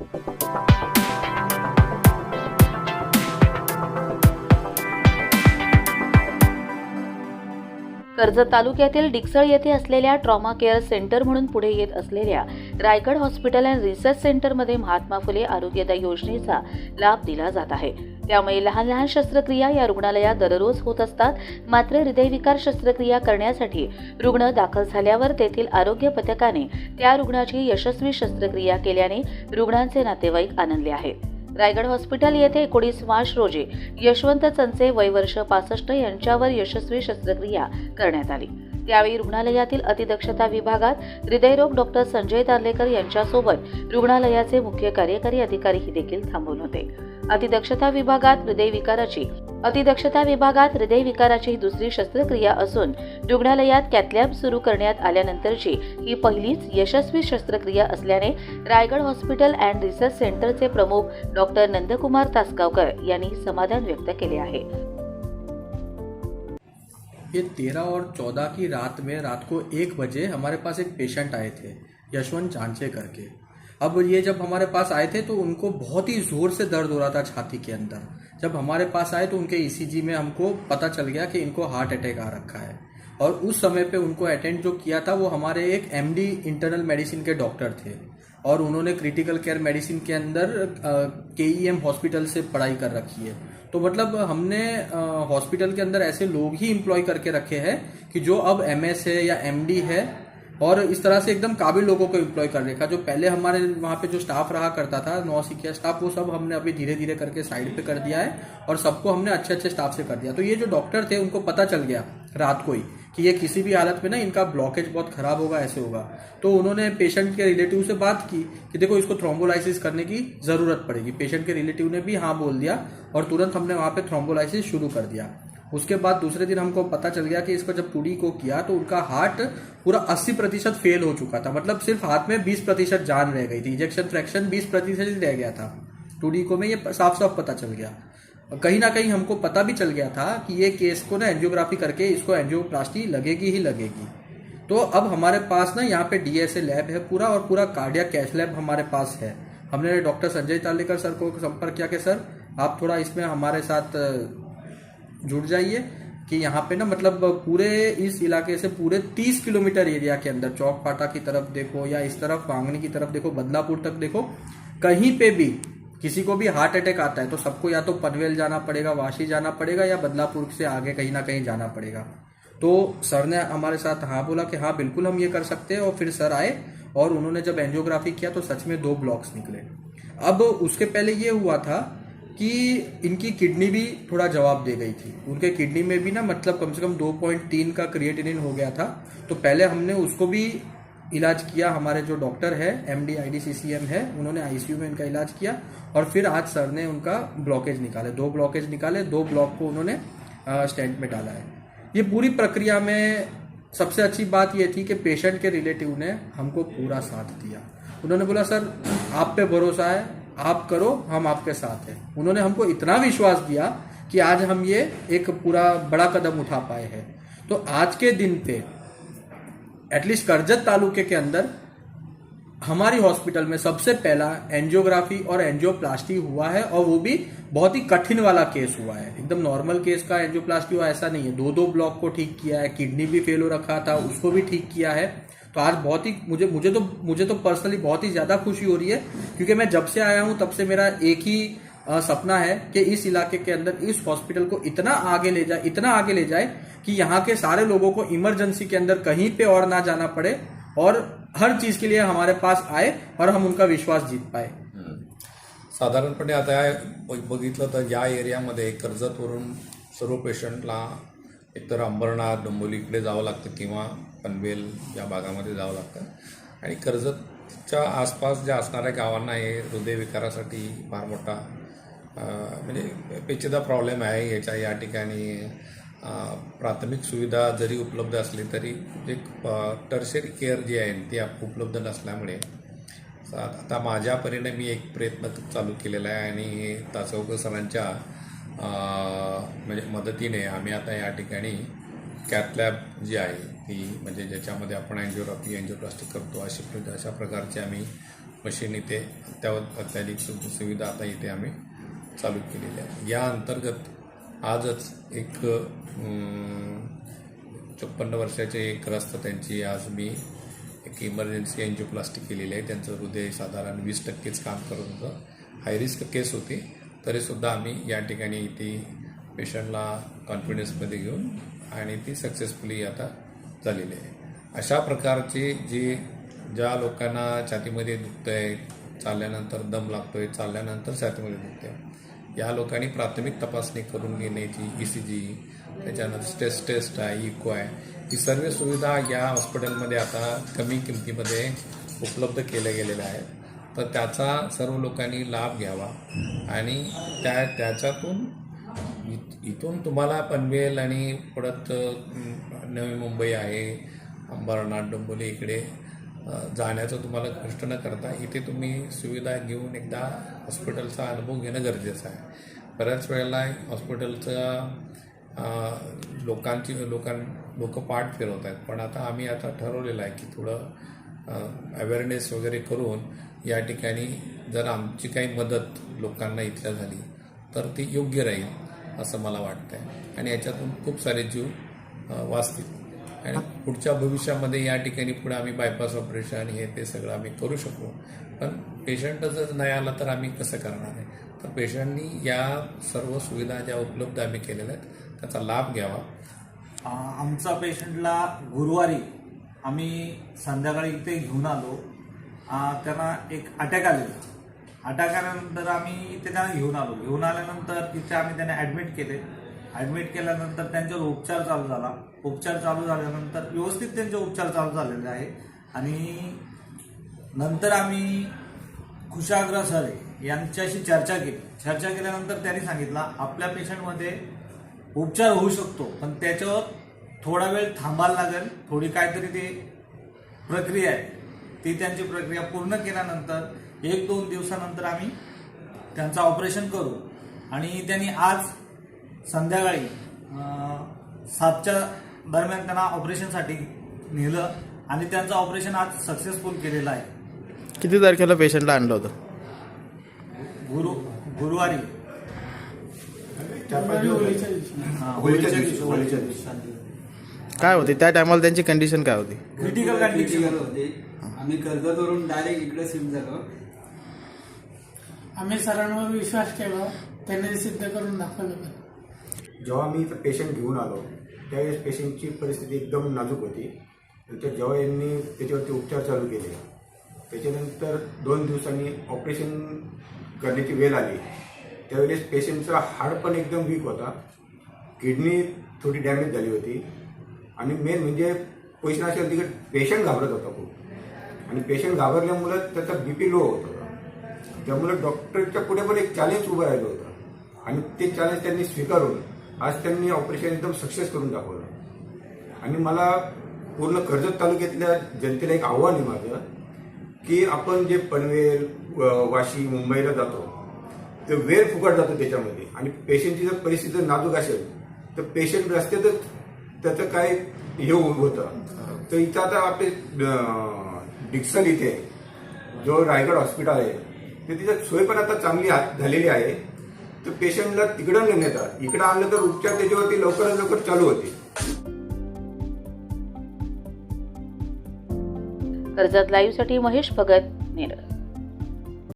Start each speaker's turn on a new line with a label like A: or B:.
A: Thank you. Karjat तालुक्यातील डिक्सळ येथे असलेल्या ट्रॉमा केअर सेंटर म्हणून पुढे येत असलेल्या रायगड हॉस्पिटल अँड रिसर्च सेंटरमध्ये महात्मा फुले आरोग्यदायी योजनेचा लाभ दिला जात आहे. त्यामुळे लहान लहान शस्त्रक्रिया या रुग्णालयात दररोज होत असतात. मात्र हृदयविकार शस्त्रक्रिया करण्यासाठी रुग्ण दाखल झाल्यावर तेथील आरोग्य पथकाने त्या रुग्णाची यशस्वी शस्त्रक्रिया केल्याने रुग्णांचे नातेवाईक आनंदले आहेत. रायगड हॉस्पिटल येथे एकोणीस मार्च रोजी यशवंत चंचे वय वर्ष पासष्ट यांच्यावर यशस्वी शस्त्रक्रिया करण्यात आली. त्यावेळी रुग्णालयातील अतिदक्षता विभागात हृदयरोग डॉक्टर संजय दार्लेकर यांच्यासोबत रुग्णालयाचे मुख्य कार्यकारी अधिकारीही देखील थांबून होते. अतिदक्षता विभागात हृदयविकाराची अतिदक्षता विभागात हृदयविकाराची ही दुसरी शस्त्रक्रिया असून रुग्णालयात कॅथलॅब सुरू करण्यात आल्यानंतरची ही पहिलीच यशस्वी शस्त्रक्रिया असल्याने रायगड हॉस्पिटल अँड रिसर्च सेंटरचे प्रमुख डॉक्टर नंदकुमार तासगावकर यांनी समाधान व्यक्त केले आहे.
B: ये तेरह और चौदह की रात में रात को एक बजे हमारे पास एक पेशेंट आए थे यशवंत चांचे करके अब ये जब हमारे पास आए थे तो उनको बहुत ही ज़ोर से दर्द हो रहा था छाती के अंदर। जब हमारे पास आए तो उनके ईसीजी में हमको पता चल गया कि इनको हार्ट अटैक आ रखा है। और उस समय पे उनको अटेंड जो किया था, वो हमारे एक एमडी इंटरनल मेडिसिन के डॉक्टर थे। और उन्होंने क्रिटिकल केयर मेडिसिन के अंदर के ई एम हॉस्पिटल से पढ़ाई कर रखी है। तो मतलब हमने हॉस्पिटल के अंदर ऐसे लोग ही इम्प्लॉय करके रखे हैं कि जो अब एम है या एमडी है और इस तरह से एकदम काबिल लोगों को एम्प्लॉय कर रखा जो पहले हमारे वहाँ पे जो स्टाफ रहा करता था, नौ सिकिया स्टाफ वो सब हमने अभी धीरे धीरे करके साइड पे कर दिया है और सबको हमने अच्छे अच्छे स्टाफ से कर दिया। तो ये जो डॉक्टर थे, उनको पता चल गया रात को ही कि ये किसी भी हालत में ना इनका ब्लॉकेज बहुत खराब होगा, ऐसे होगा। तो उन्होंने पेशेंट के रिलेटिव से बात की कि देखो, इसको थ्रोम्बोलाइसिस करने की ज़रूरत पड़ेगी। पेशेंट के रिलेटिव ने भी हाँ बोल दिया और तुरंत हमने वहाँ पे थ्रोम्बोलाइसिस शुरू कर दिया। उसके बाद दूसरे दिन हमको पता चल गया कि इसको जब टूडी को किया तो उनका हार्ट पूरा 80 प्रतिशत फेल हो चुका था। मतलब सिर्फ़ हाथ में 20 प्रतिशत जान रह गई थी। इंजेक्शन फ्रैक्शन 20 प्रतिशत ही रह गया था। टूडी को में ये साफ़ साफ़ पता चल गया। और कहीं ना कहीं हमको पता भी चल गया था कि ये केस को ना एंजियोग्राफी करके इसको एंजियोप्लास्टी लगेगी ही लगेगी। तो अब हमारे पास ना यहाँ पे डीएसए लैब है पूरा और पूरा कार्डिया कैश लैब हमारे पास है। हमने डॉक्टर संजय तालेकर सर को संपर्क किया कि सर आप थोड़ा इसमें हमारे साथ जुड़ जाइए कि यहाँ पे ना मतलब पूरे इस इलाके से पूरे 30 किलोमीटर एरिया के अंदर, चौक फाटा की तरफ़ देखो या इस तरफ़ वांगनी की तरफ़ देखो, बदलापुर तक देखो, कहीं पे भी किसी को भी हार्ट अटैक आता है तो सबको या तो पनवेल जाना पड़ेगा, वाशी जाना पड़ेगा या बदलापुर से आगे कहीं ना कहीं जाना पड़ेगा। तो सर ने हमारे साथ हाँ बोला कि हाँ बिल्कुल हम ये कर सकते हैं और फिर सर आए और उन्होंने जब एंजियोग्राफी किया तो सच में दो ब्लॉक्स निकले। अब उसके पहले ये हुआ था कि इनकी किडनी भी थोड़ा जवाब दे गई थी। उनके किडनी में भी ना मतलब कम से कम 2.3 का क्रिएटिनिन हो गया था। तो पहले हमने उसको भी इलाज किया। हमारे जो डॉक्टर है M D I D C C M है, उन्होंने आईसीयू में इनका इलाज किया और फिर आज सर ने उनका ब्लॉकेज निकाले। दो ब्लॉकेज निकाले, दो ब्लॉक को उन्होंने स्टेंट में डाला है। ये पूरी प्रक्रिया में सबसे अच्छी बात ये थी कि पेशेंट के रिलेटिव ने हमको पूरा साथ दिया। उन्होंने बोला, सर, आप पे भरोसा है आप करो, हम आपके साथ हैं। उन्होंने हमको इतना विश्वास दिया कि आज हम ये एक पूरा बड़ा कदम उठा पाए हैं। तो आज के दिन पे एटलीस्ट करजत तालुके के अंदर, हमारी हॉस्पिटल में सबसे पहला एंजियोग्राफी और एंजियोप्लास्टी हुआ है और वो भी बहुत ही कठिन वाला केस हुआ है। एकदम नॉर्मल केस का एंजियोप्लास्टी हुआ, ऐसा नहीं है। दो दो ब्लॉक को ठीक किया है किडनी भी फेल हो रखा था, उसको भी ठीक किया है। तो आज बहुत ही मुझे मुझे तो मुझे तो पर्सनली बहुत ही ज़्यादा खुशी हो रही है क्योंकि मैं जब से आया हूँ तब से मेरा एक ही आ, सपना है कि इस इलाके के अंदर इस हॉस्पिटल को इतना आगे ले जाए इतना आगे ले जाए कि यहाँ के सारे लोगों को इमरजेंसी के अंदर कहीं पे और ना जाना पड़े और हर चीज़ के लिए हमारे पास आए और हम उनका विश्वास जीत पाए।
C: साधारणपणे आता बघितलं तर या एरियामध्ये कर्जतवरून सर्व पेशंटला एकतर अंबरनाथ डोंबोलीकडे जावं लागतं किंवा पनवेल या भागामध्ये जावं लागतं. आणि कर्जतच्या आसपास ज्या असणाऱ्या गावांना हे हृदयविकारासाठी फार मोठा म्हणजे पेचीदा प्रॉब्लेम आहे. याच्या या ठिकाणी प्राथमिक सुविधा जरी उपलब्ध असली तरी जे टर्शरी केअर जी आहे ती उपलब्ध नसल्यामुळे आता माझ्या परीने मी एक प्रयत्न चालू केलेला आहे आणि तासवकर सरांच्या म्हणजे मदतीने आम्ही आता या ठिकाणी कॅथलॅब जी आहे ती म्हणजे ज्याच्यामध्ये आपण अँजिओग्राफी अँजिओप्लास्टिक करतो अशी अशा प्रकारची आम्ही मशीन इथे अत्यावत अत्याधिक सु- सुविधा आता इथे आम्ही चालू केलेल्या आहे या अंतर्गत आजच एक चोपन्न वर्षाचे एक ग्रस्त त्यांची आज मी एक इमर्जन्सी एन्जिओप्लास्टिक केलेली आहे. त्यांचं हृदय साधारण वीस टक्केच काम करत होतं. हायरिस्क केस होती. तरीसुद्धा आम्ही या ठिकाणी ती पेशंटला कॉन्फिडन्समध्ये घेऊन आणि ती सक्सेसफुली आता झालेली आहे. अशा प्रकारची जी ज्या लोकांना छातीमध्ये दुखतं आहे चालल्यानंतर दम लागतोय चालल्यानंतर छातीमध्ये दुखते या लोकांनी प्राथमिक तपासणी करून घेण्याची ई सी जी त्याच्यानंतर स्ट्रेस टेस्ट आहे इको आहे ही सर्व सुविधा या हॉस्पिटलमध्ये आता कमी किमतीमध्ये उपलब्ध केल्या गेलेल्या आहेत. तर त्याचा सर्व लोकांनी लाभ घ्यावा. आणि त्या त्याच्यातून इथून तुम्हाला पनवेल आणि परत नवी मुंबई आहे अंबरनाथ डोंबोली इकडे जाण्याचं तुम्हाला कष्ट न करता इथे तुम्ही सुविधा घेऊन एकदा हॉस्पिटलचा अनुभव घेणं गरजेचं आहे. बऱ्याच वेळेला हॉस्पिटलचा लोकांची लोकां लोक पाठ फिरवत आहेत. पण आता आम्ही आता ठरवलेलं आहे की थोडं अवेअरनेस वगैरे करून या ठिकाणी जर आमची काही मदत लोकांना इथल्या झाली तर ती योग्य राहील असं मला वाटतं आहे आणि याच्यातून खूप सारे जीव वाचतील. आणि पुढच्या भविष्यामध्ये या ठिकाणी पुढे आम्ही बायपास ऑपरेशन हे ते सगळं आम्ही करू शकू. पण पेशंट जर नाही आला तर आम्ही कसं करणार आहे? तर पेशंटनी या सर्व सुविधा ज्या उपलब्ध आम्ही केलेल्या आहेत त्याचा लाभ घ्यावा.
D: आमचा पेशंटला गुरुवारी आम्ही संध्याकाळी इथे घेऊन आलो. त्यांना एक अटॅक आलेला. अटॅक आल्यानंतर आम्ही इथे त्यांना घेऊन आलो. घेऊन आल्यानंतर तिथे आम्ही त्यांना ॲडमिट केले. ॲडमिट केल्यानंतर त्यांच्यावर उपचार चालू झाला उपचार चालू झाल्यानंतर व्यवस्थित त्यांचे उपचार चालू झालेले आहे. आणि नंतर आम्ही कुशाग्र सर यांच्याशी चर्चा केली. चर्चा केल्यानंतर त्यांनी सांगितलं आपल्या पेशंटमध्ये उपचार होऊ शकतो पण त्याच्यावर थोडा वेळ थांबायला लागेल थोडी काहीतरी ते प्रक्रिया आहे. ती त्यांची प्रक्रिया पूर्ण केल्यानंतर एक दोन दिवसानंतर आम्ही त्यांचं ऑपरेशन करू. आणि त्यांनी आज संध्याकाळी सातच्या दरम्यान त्यांना ऑपरेशनसाठी नेलं आणि त्यांचं ऑपरेशन आज सक्सेसफुल केलेलं आहे.
E: किती तारखेला पेशंटला आणलं होतं?
D: गुरु गुरुवारी. हा,
F: होळीच्या दिवशी. होळीच्या दिवशी.
E: काय होती? त्या टायमाला त्यांची कंडिशन काय होती?
D: क्रिटिकल कंडिशन
F: क्रिटिकल होते. आम्ही कर्जतवरून डायरेक्ट इकडे शिफ्ट झालो.
G: आम्ही सरांवर विश्वास ठेवा त्यांनी सिद्ध करून दाखवलं.
H: जेव्हा मी इथं पेशंट घेऊन आलो त्यावेळेस पेशंटची परिस्थिती एकदम नाजूक होती. नंतर जेव्हा यांनी त्याच्यावरती उपचार चालू केले त्याच्यानंतर दोन दिवसांनी ऑपरेशन करण्याची वेळ आली. त्यावेळेस पेशंटचा हाड पण एकदम वीक होता. किडनी थोडी डॅमेज झाली होती. आणि मेन म्हणजे पोझिशन तिकडे पेशंट घाबरत होता खूप आणि पेशंट घाबरल्यामुळं त्याचा बी पी लो होत होता. त्यामुळे डॉक्टरच्या पुढे पण एक चॅलेंज उभं राहिलं होतं. आणि ते चॅलेंज त्यांनी स्वीकारून आज त्यांनी ऑपरेशन एकदम सक्सेस करून दाखवलं. आणि मला पूर्ण कर्जत तालुक्यातल्या जनतेला एक आव्हान आहे माझं की आपण जे पनवेल व- वाशी मुंबईला जातो ते वेळ फुकट जातो त्याच्यामध्ये. आणि पेशंटची जर परिस्थिती नाजूक असेल तर पेशंट रस्त्यातच त्याचं काय हे होतं. तर इथं आता आपले डिक्सन इथे जो रायगड हॉस्पिटल आहे तर तिथं सोय पण आता चांगली झालेली आहे. तर पेशंटला तिकडं न नेता इकडं आणलं तर उपचार त्याच्यावरती लवकरात लवकर चालू होते
A: कर्जत लाईव्हसाठी महेश भगत नेरळ.